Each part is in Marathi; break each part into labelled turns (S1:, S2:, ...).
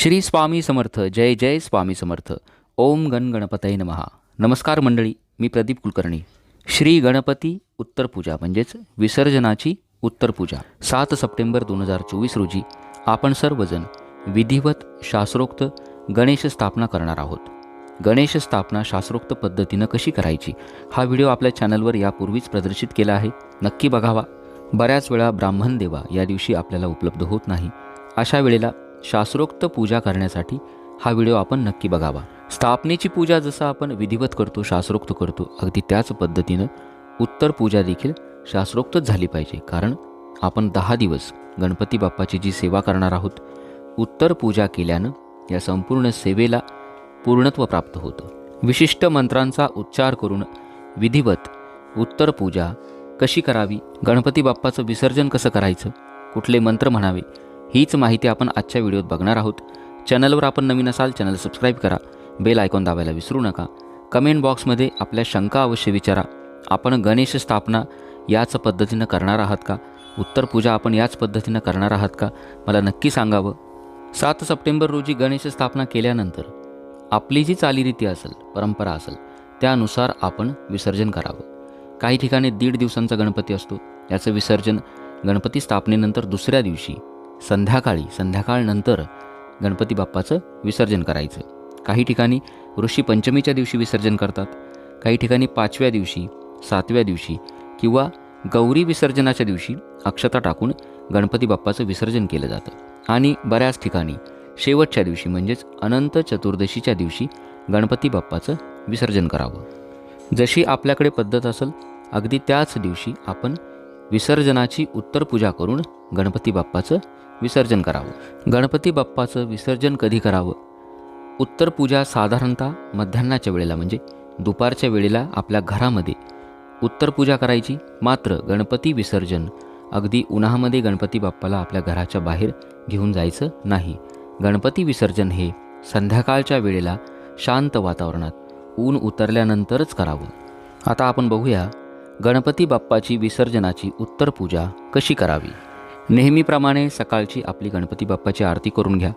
S1: श्री स्वामी समर्थ जय जय स्वामी समर्थ. ओम गण गणपतय नमहा नमस्कार मंडळी मी प्रदीप कुलकर्णी. श्री गणपती उत्तर पूजा म्हणजेच विसर्जनाची उत्तर पूजा. सात सप्टेंबर दोन हजार चोवीस रोजी आपण सर्वजण विधिवत शास्त्रोक्त गणेश स्थापना करणार आहोत. गणेश स्थापना शास्त्रोक्त पद्धतीनं कशी करायची हा व्हिडिओ आपल्या चॅनलवर यापूर्वीच प्रदर्शित केला आहे. नक्की बघावा. बऱ्याच वेळा ब्राह्मण देवा या दिवशी आपल्याला उपलब्ध होत नाही. अशा वेळेला शास्त्रोक्त पूजा करण्यासाठी हा व्हिडिओ आपण नक्की बघावा. स्थापनेची पूजा जसं आपण विधिवत करतो शास्त्रोक्त करतो अगदी त्याच पद्धतीनं उत्तर पूजा देखील शास्त्रोक्तच झाली पाहिजे. कारण आपण दहा दिवस गणपती बाप्पाची जी सेवा करणार आहोत उत्तर पूजा केल्यानं या संपूर्ण सेवेला पूर्णत्व प्राप्त होतं. विशिष्ट मंत्रांचा उच्चार करून विधिवत उत्तर पूजा कशी करावी? गणपती बाप्पाचं विसर्जन कसं करायचं? कुठले मंत्र म्हणावे? हीच माहिती आपण आजच्या व्हिडिओत बघणार आहोत. चॅनलवर आपण नवीन असाल चॅनल सबस्क्राईब करा. बेल आयकॉन दाबायला विसरू नका. कमेंट बॉक्समध्ये आपल्या शंका अवश्य विचारा. आपण गणेश स्थापना याच पद्धतीनं करणार आहात का? उत्तर पूजा आपण याच पद्धतीनं करणार आहात का? मला नक्की सांगावं. सात सप्टेंबर रोजी गणेश स्थापना केल्यानंतर आपली जी चालीरीती असेल परंपरा असेल त्यानुसार आपण विसर्जन करावं. काही ठिकाणी दीड दिवसांचा गणपती असतो. याचं विसर्जन गणपती स्थापनेनंतर दुसऱ्या दिवशी संध्याकाळी संध्याकाळनंतर गणपती बाप्पाचं विसर्जन करायचं. काही ठिकाणी ऋषी पंचमीच्या दिवशी विसर्जन करतात काही ठिकाणी पाचव्या दिवशी सातव्या दिवशी किंवा गौरी विसर्जनाच्या दिवशी अक्षता टाकून गणपती बाप्पाचं विसर्जन केलं जातं. आणि बऱ्याच ठिकाणी शेवटच्या दिवशी म्हणजेच अनंत चतुर्दशीच्या दिवशी गणपती बाप्पाचं विसर्जन करावं. जशी आपल्याकडे पद्धत असेल अगदी त्याच दिवशी आपण विसर्जनाची उत्तर पूजा करून गणपती बाप्पाचं विसर्जन करावं. गणपती बाप्पाचं विसर्जन कधी करावं? उत्तर पूजा साधारणतः मध्यान्नाच्या वेळेला म्हणजे दुपारच्या वेळेला आपल्या घरामध्ये. उत्तर पूजा करायची मात्र गणपती विसर्जन अगदी उन्हामध्ये गणपती बाप्पाला आपल्या घराच्या बाहेर घेऊन जायचं नाही. गणपती विसर्जन हे संध्याकाळच्या वेळेला शांत वातावरणात ऊन उतरल्यानंतरच करावं. आता आपण बघूया गणपती बाप्पाची विसर्जनाची उत्तर पूजा कशी करावी? नेहमीप्रमाणे सकाळची आपली गणपती बाप्पाची आरती करून घ्या.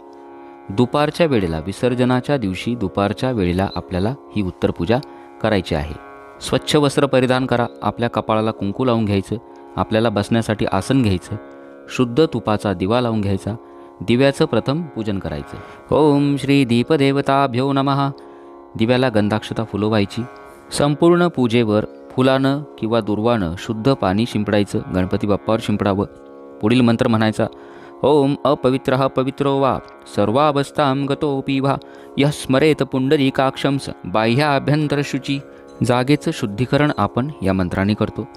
S1: दुपारच्या वेळेला विसर्जनाच्या दिवशी दुपारच्या वेळेला आपल्याला ही उत्तर पूजा करायची आहे. स्वच्छ वस्त्र परिधान करा आपल्या कपाळाला कुंकू लावून घ्यायचं आपल्याला बसण्यासाठी आसन घ्यायचं शुद्ध तुपाचा दिवा लावून घ्यायचा दिव्याचं प्रथम पूजन करायचं. ओम श्री दीपदेवताभ्यो नमः. दिव्याला गंधाक्षता फुलवायची. संपूर्ण पूजेवर फुलानं किंवा दुर्वानं शुद्ध पाणी शिंपडायचं. गणपती बाप्पावर शिंपडावं. पुढील मंत्र म्हणायचा ओम अपवित्र पवित्रो वा सर्वावस्थां गतोपि वा यः स्मरेत पुंडरीकाक्षंस बाह्याभ्यंतर शुची जागेचं शुद्धीकरण आपण या मंत्राने करतो.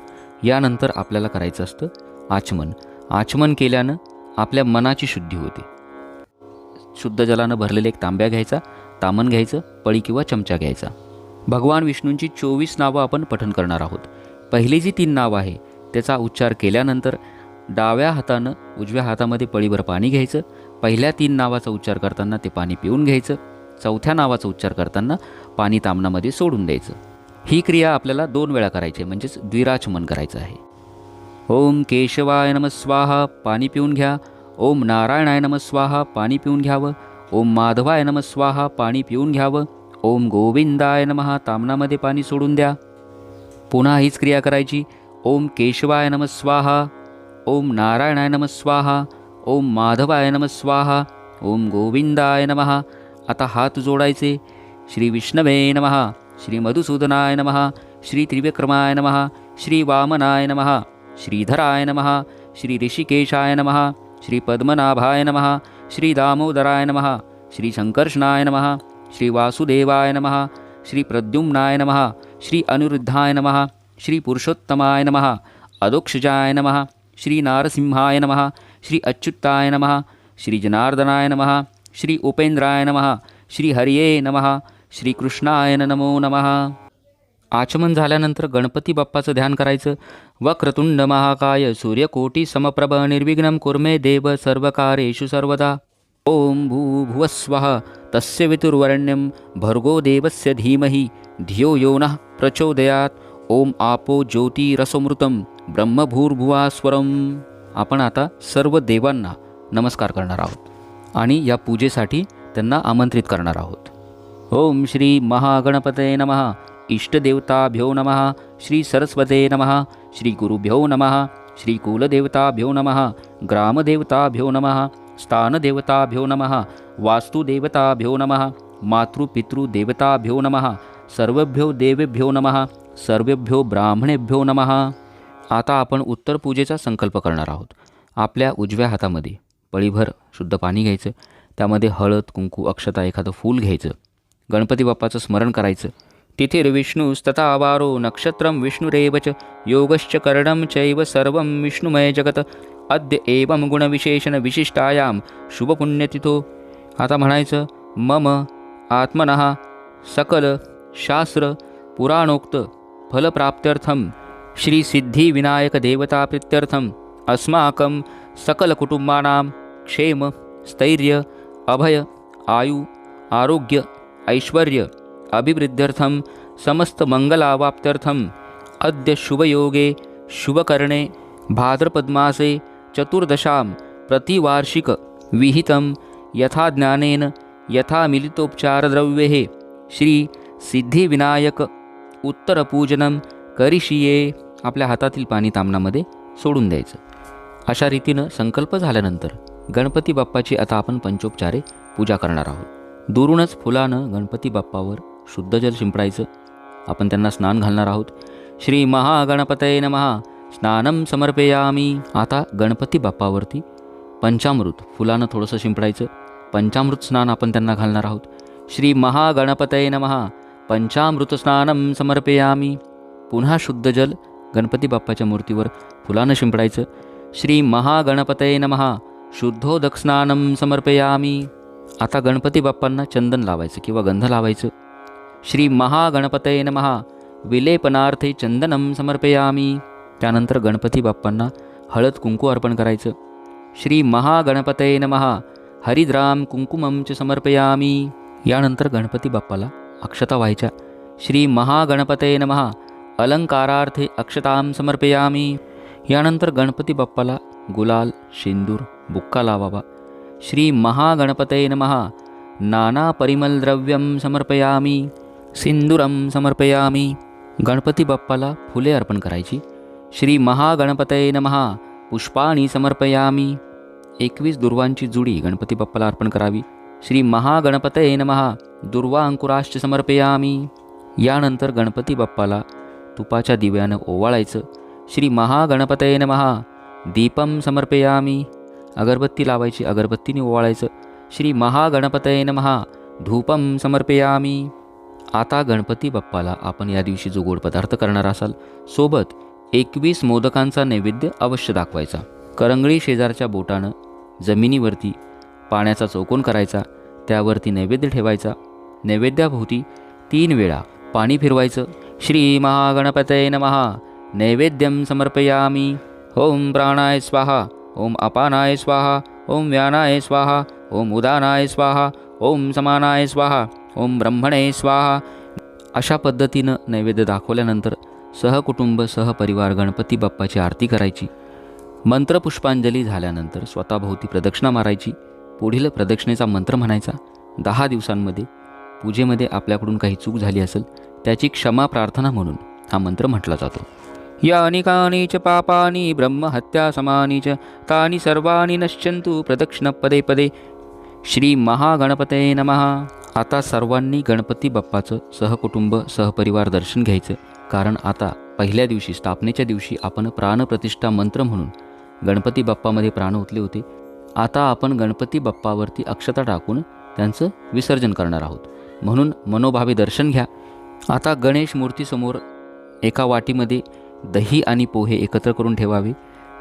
S1: यानंतर आपल्याला करायचं असतं आचमन. आचमन केल्यानं आपल्या मनाची शुद्धी होते. शुद्ध जलानं भरलेलं एक तांब्या घ्यायचा तामन घ्यायचं पळी किंवा चमचा घ्यायचा. भगवान विष्णूंची चोवीस नावं आपण पठन करणार आहोत. पहिली जी तीन नावं आहे त्याचा उच्चार केल्यानंतर डाव्या हातानं उजव्या हातामध्ये पळीभर पाणी घ्यायचं पहिल्या तीन नावाचा उच्चार करताना ते पाणी पिऊन घ्यायचं चौथ्या नावाचा उच्चार करताना पाणी तामनामध्ये सोडून द्यायचं. ही क्रिया आपल्याला दोन वेळा करायची आहे म्हणजेच द्विराचमन करायचं आहे. ओम केशवाय नम स्वाहा पाणी पिऊन घ्या. ओम नारायणाय नम स्वाहा पाणी पिऊन घ्यावं. ओम माधवाय नम स्वाहा पाणी पिऊन घ्यावं. ओम गोविंदाय नमः. तामनामध्ये पाणी सोडून द्या. पुन्हा हीच क्रिया करायची. ओम केशवाय नम स्वाहा. ओम नारायणाय नम स्वाहा. ओम माधवाय नम स्वाहा. ओम गोविंदाय नमः. आता हात जोडायचे. श्री विष्णवे नमः. श्री मधुसूदनाय नमः. श्री त्रिविक्रमाय नमः. श्री वामनाय नमः. श्रीधराय नमः. श्री ऋषिकेशाय नमः. श्री पद्मनाभाय नमः. श्री दामोदराय नमः. श्री शंकर्षणाय नमः. श्री वासुदेवाय नमः श्री प्रद्युम्नाय नम श्री अनिरुद्धाय नमः श्री पुरुषोत्तमाय नमः अदोक्षजाय नमः श्री नारसिंहाय नमः श्री अच्युताय नमः श्री जनार्दनाय नमः श्री उपेंद्राय नम श्री हरिये नमः श्रीकृष्णायन नमो नमः। आचमन झाल्यानंतर गणपती बाप्पाचं ध्यान करायचं. वक्रतुंड महाकाय सूर्यकोटी समप्रभ निर्विघ्नं कुर्मे देव सर्वकारेषु सर्वदा. ओम भूभुवस्वः तस्य वितुर्वरण्यं भर्गो देवस्य धीमहि धियो यो नः प्रचोदयात। ओम आपो ज्योतिरसमृतम ब्रह्मभूर्भुवास्वरम। आपण आता सर्व देवांना नमस्कार करणार आहोत आणि या पूजेसाठी त्यांना आमंत्रित करणार आहोत. ओम श्री महागणपते नमः इष्टदेवताभ्यो नमः श्री सरस्वते नमः श्री गुरुभ्यो नमः श्री कुलदेवताभ्यो नमः ग्रामदेवताभ्यो नमः स्थानदेवताभ्यो नमः वास्तुदेवताभ्यो नमः मातृपितृदेवताभ्यो नमः सर्वभ्यो देवेभ्यो नमः सर्वेभ्यो ब्राह्मणेभ्यो नमः. आता आपण उत्तर पूजेचा संकल्प करणार आहोत. आपल्या उजव्या हातामध्ये पळीभर शुद्ध पाणी घ्यायचं त्यामध्ये हळद कुंकू अक्षता एखादं फूल घ्यायचं गणपती बाप्पाचं स्मरण करायचं. तिथिर्विष्णुस्तथा वारो नक्षत्रं विष्णुरेव च योगश्च करणं चैव सर्वं विष्णुमय जगत. अद्य एवं गुणविशेषणविशिष्टायां शुभपुण्यतिथो आता म्हणायचं मम आत्मनः सकल शास्त्र पुराणोक्त फलप्राप्त्यर्थं श्रीसिद्धिविनायकदेवताप्रीत्यर्थम् अस्माकं सकलकुटुम्बानां क्षेम स्थैर्य अभय आयु आरोग्य ऐश्वर्य अभिवृद्ध्यर्थं समस्तमङ्गलावाप्त्यर्थम् अद्य शुभयोगे शुभकर्णे भाद्रपद्मासे चतुर्दशां प्रतिवार्षिक विहितं यथा ज्ञानेन यथा मिलितोपचारद्रव्ये। श्री सिद्धिविनायक उत्तरपूजनं करिषिये। आपल्या हातातील पाणी तामणामध्ये सोडून द्यायचं. अशा रीतीनं संकल्प झाल्यानंतर गणपती बाप्पाची आता आपण पंचोपचारे पूजा करणार आहोत. दुरूनच फुलानं गणपती बाप्पावर शुद्धजल शिंपडायचं. आपण त्यांना स्नान घालणार आहोत. श्री महागणपतये नमहा स्नानं समर्पयामी. आता गणपती बाप्पावरती पंचामृत फुलानं थोडंसं शिंपडायचं. पंचामृत स्नान आपण त्यांना घालणार आहोत. श्री महागणपतये नमहा पंचामृत स्नानम समर्पयामी. पुन्हा शुद्ध जल गणपती बाप्पाच्या मूर्तीवर फुलानं शिंपडायचं. श्री महागणपतये नमहा शुद्धोदक स्नानम समर्पयामी. आता गणपती बाप्पांना चंदन लावायचं किंवा गंध लावायचं. श्री महागणपतये नमहा विलेपनार्थे चंदनं समर्पयामी. त्यानंतर गणपती बाप्पांना हळद कुंकू अर्पण करायचं. श्री महागणपतये नमहा हरिद्राम कुंकुमं च समर्पयामी. यानंतर गणपती बाप्पाला अक्षता व्हायच्या श्री महागणपते नमहा अलंकारार्थे अक्षतां समर्पयामी. यानंतर गणपती बाप्पाला गुलाल शेंदूर बुक्का लावावा. श्री महागणपते नमहा नाना परिमलद्रव्यं समर्पयामी सिंदूरं समर्पयामी. गणपती बाप्पाला फुले अर्पण करायची श्री महागणपते नमहा पुष्पाणी समर्पयामी. एकवीस दुर्वांची जुडी गणपती बाप्पाला अर्पण करावी. श्री महागणपतये नमहा दुर्वा अंकुराश्च समर्पयामी. यानंतर गणपती बाप्पाला तुपाच्या दिव्यानं ओवाळायचं. श्री महागणपतये नमहा दीपम समर्पयामी. अगरबत्ती लावायची अगरबत्तीने ओवाळायचं. श्री महागणपतये नमहा धूपम समर्पयामी. आता गणपती बाप्पाला आपण या दिवशी जो गोड पदार्थ करणार असाल सोबत एकवीस मोदकांचा नैवेद्य अवश्य दाखवायचा. करंगळी शेजारच्या बोटानं जमिनीवरती पाण्याचा चौकोन करायचा त्यावरती नैवेद्य ठेवायचा. नैवेद्याभोवती तीन वेळा पाणी फिरवायचं. श्री महागणपतये नमहा नैवेद्यं समर्पयामी. ओम प्राणाय स्वाहा. ओम अपानाय स्वाहा. ओम व्यानाय स्वाहा. ओम उदानाय स्वाहा. ओम समानाय स्वाहा. ओम ब्रह्मणे स्वाहा. अशा पद्धतीनं नैवेद्य दाखवल्यानंतर सहकुटुंब सहपरिवार गणपती बाप्पाची आरती करायची. मंत्रपुष्पांजली झाल्यानंतर स्वतःभोवती प्रदक्षिणा मारायची. पुढील प्रदक्षिणेचा मंत्र म्हणायचा. दहा दिवसांमध्ये पूजेमध्ये आपल्याकडून काही चूक झाली असेल त्याची क्षमा प्रार्थना म्हणून हा मंत्र म्हटला जातो. या कानि च पापानी ब्रह्महत्या समानि च तानि सर्वाणि नश्चंतू प्रदक्षिण पदे पदे. श्री महागणपते नमहा आता सर्वांनी गणपती बाप्पाचं सहकुटुंब सहपरिवार दर्शन घ्यायचं. कारण आता पहिल्या दिवशी स्थापनेच्या दिवशी आपण प्राणप्रतिष्ठा मंत्र म्हणून गणपती बाप्पामध्ये प्राण ओतले होते. आता आपण गणपती बाप्पावरती अक्षता टाकून त्यांचं विसर्जन करणार आहोत. म्हणून मनोभावे दर्शन घ्या. आता गणेश मूर्तीसमोर एका वाटीमध्ये दही आणि पोहे एकत्र करून ठेवावे.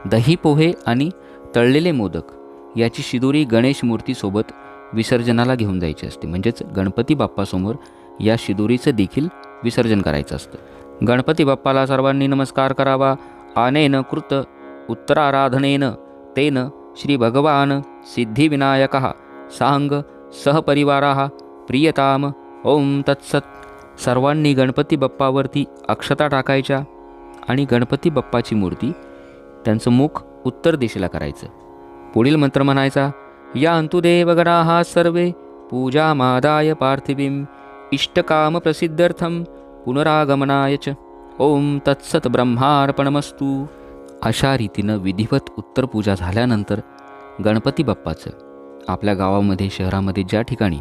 S1: दही पोहे आणि तळलेले मोदक याची शिदोरी गणेश मूर्तीसोबत विसर्जनाला घेऊन जायची असते. म्हणजेच गणपती बाप्पासमोर या शिदोरीचं देखील विसर्जन करायचं असतं. गणपती बाप्पाला सर्वांनी नमस्कार करावा. आनेन कृत उत्तराराधनेन तेन श्रीभगवान् सिद्धिविनायकः। साङ्ग सांग प्रियताम ओम तत्सत। सर्वांनी गणपती बाप्पावरती अक्षता टाकायच्या आणि गणपती बाप्पाची मूर्ती त्यांचं मुख उत्तर दिशेला करायचं. पुढील मंत्र म्हणायचा या अंतुदेवगणाः सर्वे पूजामादाय पार्थिवीं इष्टकामप्रसिद्ध्यर्थं पुनरागमनाय च। ओम तत्सत ब्रह्मार्पणमस्तू। अशा रीतीनं विधिवत उत्तरपूजा झाल्यानंतर गणपती बाप्पाचं आपल्या गावामध्ये शहरामध्ये ज्या ठिकाणी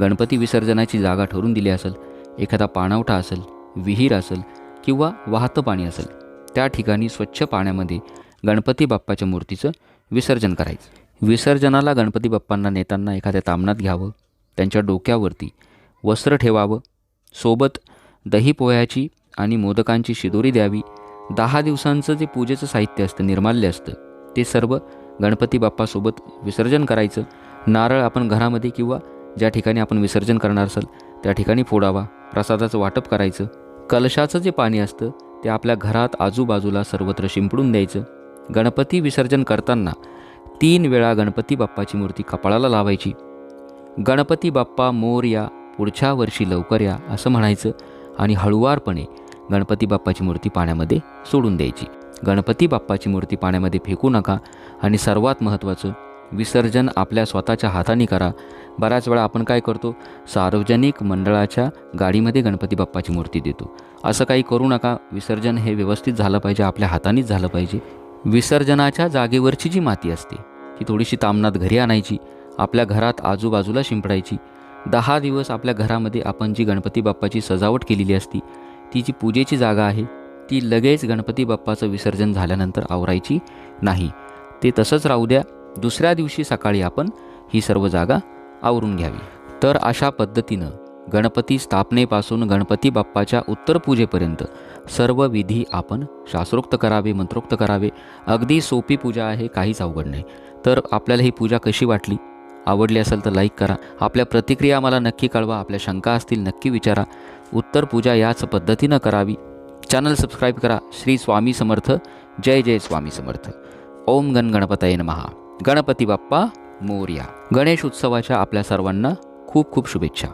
S1: गणपती विसर्जनाची जागा ठरून दिली असेल एखादा पाणवठा असेल विहीर असेल किंवा वाहतं पाणी असेल त्या ठिकाणी स्वच्छ पाण्यामध्ये गणपती बाप्पाच्या मूर्तीचं विसर्जन करायचं. विसर्जनाला गणपती बाप्पांना नेताना एखाद्या तामणात घ्यावं त्यांच्या डोक्यावरती वस्त्र ठेवावं सोबत दही पोह्याची आणि मोदकांची शिदोरी द्यावी दहा दिवसांचं जे पूजेचं साहित्य असतं निर्माल्य असतं ते सर्व गणपती बाप्पासोबत विसर्जन करायचं. नारळ आपण घरामध्ये किंवा ज्या ठिकाणी आपण विसर्जन करणार असाल त्या ठिकाणी फोडावा प्रसादाचं वाटप करायचं. कलशाचं जे पाणी असतं ते आपल्या घरात आजूबाजूला सर्वत्र शिंपडून द्यायचं. गणपती विसर्जन करताना तीन वेळा गणपती बाप्पाची मूर्ती कपाळाला लावायची. गणपती बाप्पा मोर या पुढच्या वर्षी लवकर या असं म्हणायचं आणि हळुवारपणे गणपती बाप्पाची मूर्ती पाण्यामध्ये सोडून द्यायची. गणपती बाप्पाची मूर्ती पाण्यामध्ये फेकू नका आणि सर्वात महत्त्वाचं विसर्जन आपल्या स्वतःच्या हाताने करा. बऱ्याच वेळा आपण काय करतो सार्वजनिक मंडळाच्या गाडीमध्ये गणपती बाप्पाची मूर्ती देतो. असं काही करू नका. विसर्जन हे व्यवस्थित झालं पाहिजे आपल्या हातानेच झालं पाहिजे. विसर्जनाच्या जागेवरची जी माती असते ती थोडीशी तामनात घरी आणायची आपल्या घरात आजूबाजूला शिंपडायची. दहा दिवस आपल्या घरामध्ये आपण जी गणपती बाप्पाची सजावट केलेली असती ती जी पूजेची जागा आहे ती लगेच गणपती बाप्पाचं विसर्जन झाल्यानंतर आवरायची नाही. ते तसंच राहू द्या दुसऱ्या दिवशी सकाळी आपण ही सर्व जागा आवरून घ्यावी. तर अशा पद्धतीनं गणपती स्थापनेपासून गणपती बाप्पाच्या उत्तरपूजेपर्यंत सर्व विधी आपण शास्त्रोक्त करावे मंत्रोक्त करावे. अगदी सोपी पूजा आहे काहीच अवघड नाही. तर आपल्याला ही पूजा कशी वाटली? आवडली असेल तर लाईक करा. आपल्या प्रतिक्रिया मला नक्की कळवा. आपल्या शंका असतील नक्की विचारा. उत्तर पूजा याच पद्धतीनं करावी. चॅनल सबस्क्राईब करा. श्री स्वामी समर्थ. जय जय स्वामी समर्थ. ओम गण गणपतये महा गणपती बाप्पा मोर्या. गणेश उत्सवाच्या आपल्या सर्वांना खूप खूप शुभेच्छा.